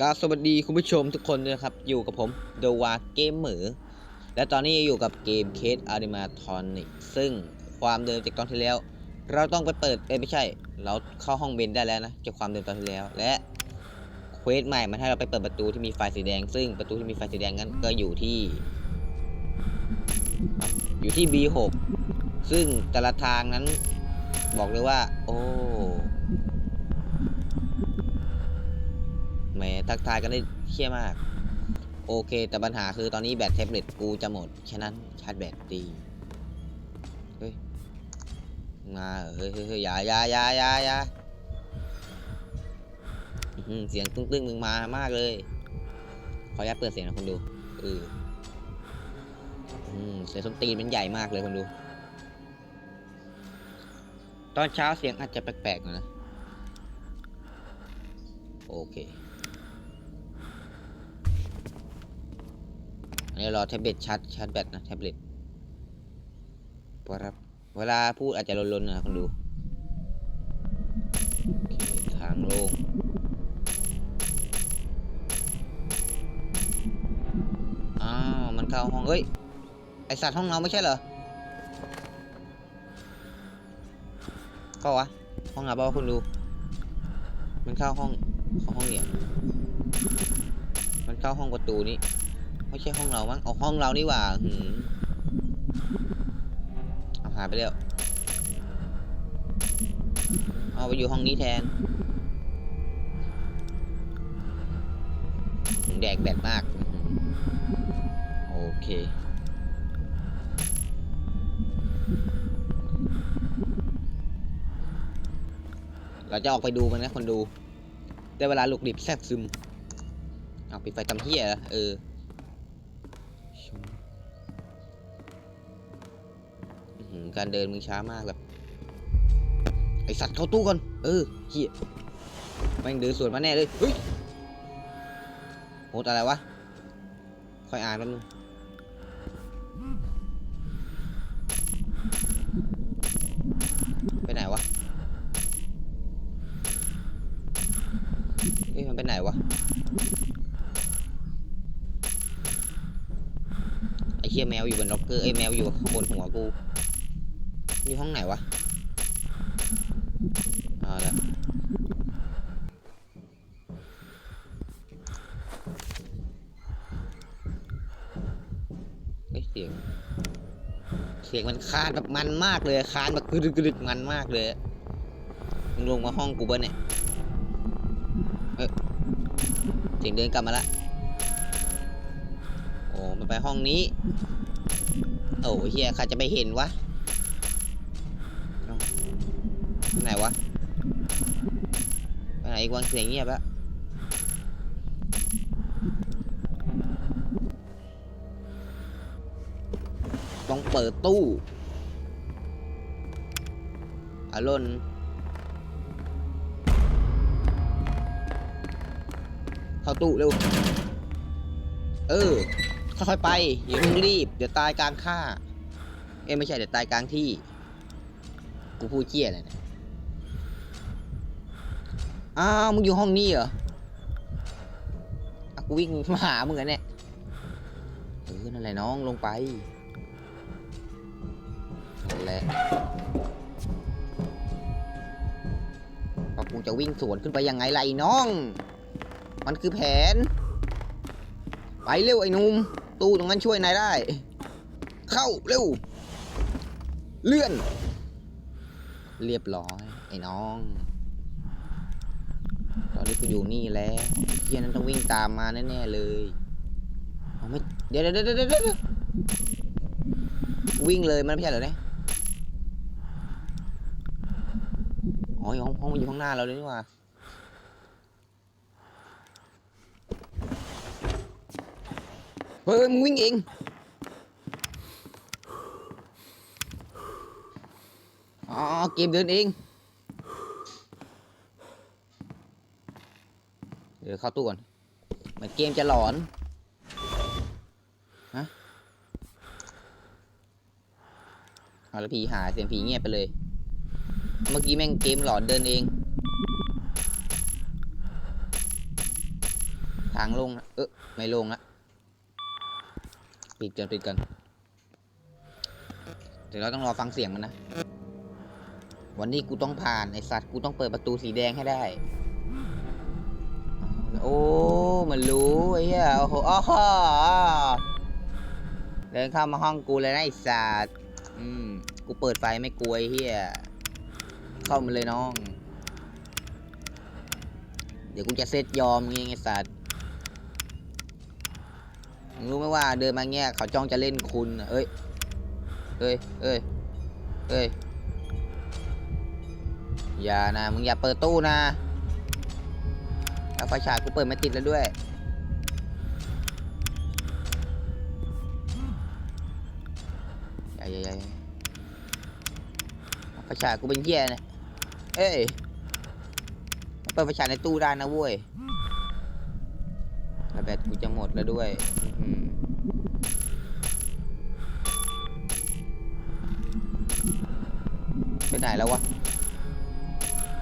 ก็สวัสดีคุณผู้ชมทุกคนนะครับ อยู่กับผมเดวาเกมเหมือ และตอนนี้อยู่กับเกมเคสอาริมาทอนิกซึ่งความเดิมจากตอนที่แล้ว เราต้องไปเปิดเอ้ไม่ใช่ เราเข้าห้องเบนได้แล้วนะจากความเดิมตอนที่แล้ว และเควสใหม่มันให้เราไปเปิดประตูที่มีไฟสีแดง ซึ่งประตูที่มีไฟสีแดงนั้นก็อยู่ที่ อยู่ที่ B6 ซึ่งแต่ละทางนั้นบอกเลยว่า โอ้ แหม ทักทายกันได้เชี่ยมาก โอเค แต่ปัญหาคือตอนนี้แบตแท็บเล็ตกูจะหมด ฉะนั้นชาร์จแบตดี เฮ้ย มาเฮ้ยเฮ้ยเฮ้ยอย่าอย่าอย่าอย่าอย่าเสียงตึ้งตึ้งมึงมามากเลย ขออนุญาตเปิดเสียงนะคนดูเออเสียงส้นตีนมันใหญ่มากเลยคนดู ตอนเช้าเสียงอาจจะแปลกๆนะ โอเค นนี้รอแท็บเล็ตชาร์จชาร์จแบตนะแท็บเล็ตครับเวลาพูดอาจจะลนๆนะคนดู ทางโล่งอ้าว มันเข้าห้องเอ้ย ไอสัตว์ห้องเราไม่ใช่เหรอเข้าวะ ห้องไหนบ้าคุณดู มันเข้าห้องเข้าห้องเนี่ย มันเข้าห้องประตูนี้ ไม่ใช่ห้องเรามั้งเอาห้องเรานี่หว่าหืมเอาหายไปแล้วเอาไปอยู่ห้องนี้แทนแดกแบตมากอื้อหือโอเคเราจะออกไปดูมันนะคนดู ได้เวลาหลุกดิบแทรกซึม เอาปิดไฟตำเฮียเหรอเอ การเดินมึงช้ามากแบบไอสัตว์เข้าตู้ก่อนเออเฮียแม่งเดินสวนมาแน่เลยเฮ้ยโหดอะไรวะค่อยอ่านแป๊บนึงไปไหนวะเอ้ยมันไปไหนวะไอ้เชี่ยแมวอยู่บนล็อกเกอร์ไอ้แมวอยู่ข้างบนหัวกู อยู่ห้องไหนวะเอาละเอ้เสียงเสียงมันคานแบบมันมากเลยคานแบบกรึดกรึดมันมากเลยมึงลงมาห้องกูเบ้เนี่ยเสียงเดินกลับมาละโอ้มันไปห้องนี้ โอ้เฮียใครจะไปเห็นวะ ไปไหนวะไปไหนอีกวางเสียงเงียบละต้องเปิดตู้อารนเข้าตู้เร็ว เออ ค่อยๆไป อย่าเพิ่งรีบ เดี๋ยวตายกลางค่า เอ้ไม่ใช่ เดี๋ยวตายกลางที่ กูพูดเจี้ยอะไรเนี่ย อ้าวมึงอยู่ห้องนี้เหรออะกูวิ่งมาหามึงอะเนี่ยเออนั่นแหละน้องลงไปนั่นแหละกูจะวิ่งสวนขึ้นไปยังไงล่ะไอ้น้อง มันคือแผน ไปเร็วไอ้นุ่ม ตู้ตรงนั้นช่วยนายได้ เข้าเร็ว เลื่อน เรียบร้อย ไอ้น้อง นนี้กูอยู่นี่แล้วเพียนั้นต้องวิ่งตามมาแน่ๆเลยเอาไม่เดี๋ยวเดี๋ยวเดี๋ยวเดี๋ยวเดี๋ยววิ่งเลยมันไม่ใช่เหรอเนี่ยอ๋อห้องห้องมันอยู่ข้างหน้าเราเลยนี่ว่าเฮ้ยมึงวิ่งเองอ๋อเกมเดินเอง เดี๋ ยวเข้าตู้ก่อนเหมือนเกมจะหลอนฮะเอาแล้วผีหายเสียงผีเงียบไปเลย เมื่อกี้แม่งเกมหลอนเดินเอง ทางลงนะเออไม่ลงละปิดกันปิดกันเดี๋ยวเราต้องรอฟังเสียงมันนะ วันนี้กูต้องผ่านไอสัตว์กูต้องเปิดประตูสีแดงให้ได้ อ้ มันรู้ไอ้เหี้ย โอ้โหอ้อฮอเดินเข้ามาห้องกูเลยนะไอ้สัตว์อืม กูเปิดไฟไม่กลัวไอ้เหี้ย เข้ามาเลยน้อง เดี๋ยวกูจะเซตยอมงี้ไงไอ้สัตว์มึงรู้ไหมว่าเดินมาเงี้ยเขาจ้องจะเล่นคุณเอ้ย เอ้ย เอ้ย เอ้ย อย่านะ มึงอย่าเปิดตู้นะ แล้วไฟฉายกูเปิดไม่ติดแล้วด้วย ใหญ่ใหญ่ใหญ่ไฟฉายกูเป็นเหี้ยเนี่ยเอ้ยเปิดไฟฉายในตู้ได้นะเว้ยแล้วแบตกูจะหมดแล้วด้วยไปไหนแล้ววะ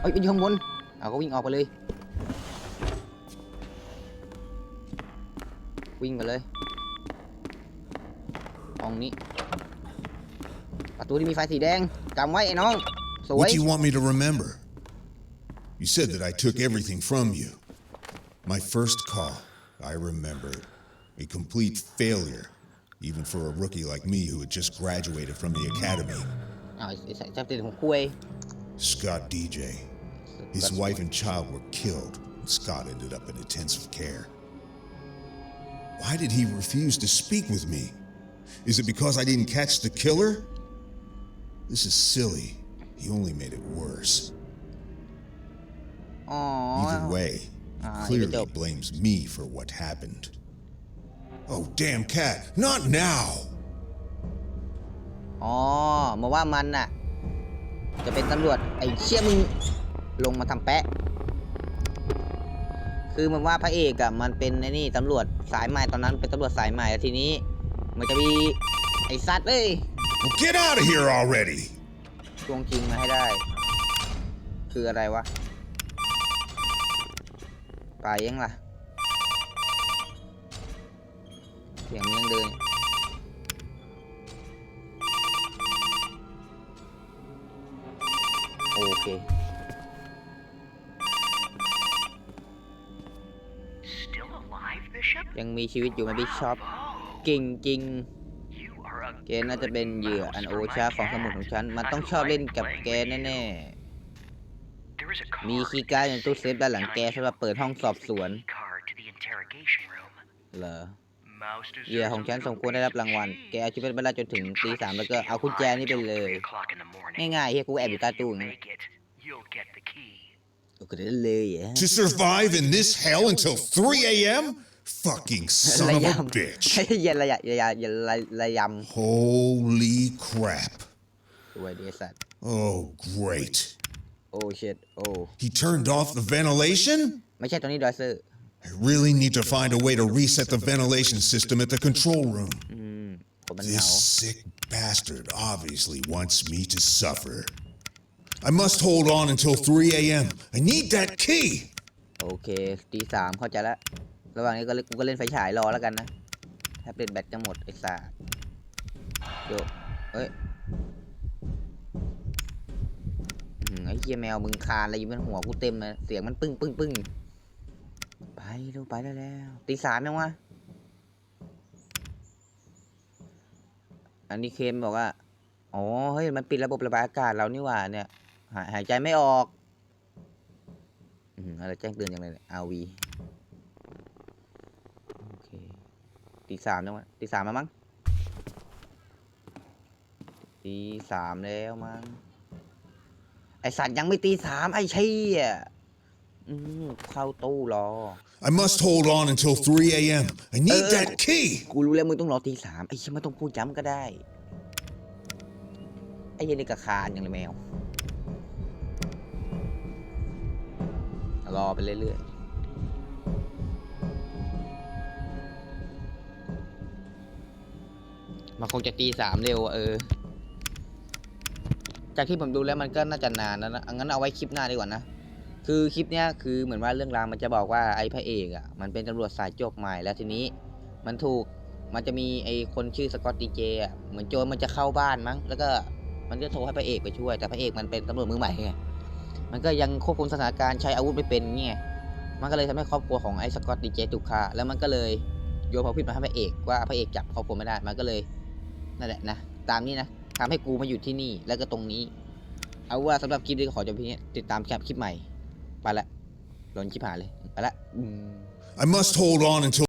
เอ้ยมันอยู่ข้างบนเอาก็วิ่งออกไปเลย วิ่งไปเลยห้องนี้ ประตูที่มีไฟสีแดงจำไว้ไอ้น้อง สวย What do you want me to remember? You said that I took everything from you. My first call, I remembered. A complete failure, even for a rookie like me who had just graduated from the academy. อ้าวไอ้ไอ้จำติดของคุย Scott DJ. His wife and child were killed, and Scott ended up in intensive care. Why did he refuse to speak with me? Is it because I didn't catch the killer? This is silly. He only made it worse. อ๋อ Either way, Ah, he you clearly dope. blames me for what happened. Oh, damn cat, not now! อ๋อมาว่ามันน่ะ จะเป็นตำรวจ ไอ้เชี่ยมึง ลงมาทำแปะ คือมันว่าพระเอกอะมันเป็นไอ้นี่ตำรวจสายใหม่ตอนนั้นเป็นตำรวจสายใหม่แล้วทีนี้ มันจะมีไอ้สัตว์เอ้ย Well, get out of here already! ทวงจริงมาให้ได้ คืออะไรวะไปยังล่ะ เสียงมันยังเดิน โอเค ยังมีชีวิตอยู่ไหมบิชอปก่งจริงแกน่าจะเป็นเหยื่ออันโอชาของสมุดของฉัน มันต้องชอบเล่นกับแกแน่ๆ มีคีย์การ์ดในตู้เซฟด้านหลังแกสำหรับเปิดห้องสอบสวน เหรอ เหยื่อของฉันสมควรได้รับรางวัล แกเอาชีวิตไปได้จนถึงตีสามแล้วก็เอากุญแจนี่ไปเลย ง่ายๆเฮียกูแอบอยู่ใต้ตู้อย่างนี้ Make it, you'll get the key. ก็ได้เลยอะ To survive in this hell until 3 a.m.? Fucking ระ son of ย a bitch. ำอย่าระยำอย่าอย่าอย่าระระย Holy crap. ำสวยดีสัตว์ Oh, great. โอ้เช็ดโอ้ He turned off the ventilation? ไม่ใช่ตัวนี้ดอยเซอร์ I really need to find a way to reset the ventilation system at the control room. ผมมันเหงา This sick bastard obviously wants me to suffer. I must hold on until 3 a.m. I need that key. โอเคตีสามเข้าใจแล้ว ระหว่างนี้ก็กูก็เล่นไฟฉายรอแล้วกันนะแท็บเล็ตแบตจะหมดไอ้สัสโยเอ้ยไอ้เหี้ยแมวมึงคานอะไรอยู่บนหัวกูเต็มเลยเสียงมันปึ้งปึ้งปึ้งไปเร็วไปได้แล้วตีสามยังวะอันนี้เคมบอกว่าอ๋อเฮ้ยมันปิดระบบระบายอากาศเรานี่หว่าเนี่ยหายใจไม่ออก อืมอะไรแจ้งเตือนอยังไงเนี่ยอาวีโอเค ตีสามแล้วมั้งตีสามแล้วมั้งตีสามแล้วมั้งไอสัตว์ยังไม่ตีสามไอเชี่ยอืมเข้าตู้รอ I must hold on until 3 a.m. I need Uh, that key. กูรู้แล้วมึงต้องรอตีสามไอ้ชิไม่ต้องพูดย้ำก็ได้ ไอ้เหี้ยันนี่กระคานอย่างเลยแมว รอไปเรื่อยๆ มันคงจะตีสามเร็วเออ จากที่ผมดูแล้วมันก็น่าจะนานแล้วนะงั้นเอาไว้คลิปหน้าดีกว่านะ คือคลิปเนี้ยคือเหมือนว่าเรื่องราวมันจะบอกว่าไอ้พระเอกอะมันเป็นตำรวจสายจบใหม่แล้วทีนี้มันถูกมันจะมีไอ้คนชื่อสกอตตีเจอะเหมือนโจรมันจะเข้าบ้านมั้ง แล้วก็มันก็โทรให้พระเอกไปช่วย แต่พระเอกมันเป็นตำรวจมือใหม่ไงมันก็ยังควบคุมสถานการณ์ใช้อาวุธไม่เป็นไงมันก็เลยทำให้ครอบครัวของไอ้สกอตตีเจถูกฆ่าแล้วมันก็เลยโยนความผิดมาให้พระเอกว่าพระเอกจับครอบครัวไม่ได้มันก็เลย นั่นแหละนะ ตามนี้นะทำให้กูมาอยู่ที่นี่แล้วก็ตรงนี้ เอาว่าสำหรับคลิปนี้ก็ขอจบเพียงนี้ติดตามแคปคลิปใหม่ ไปละโดนคลิปหายเลย ไปละ I must hold on until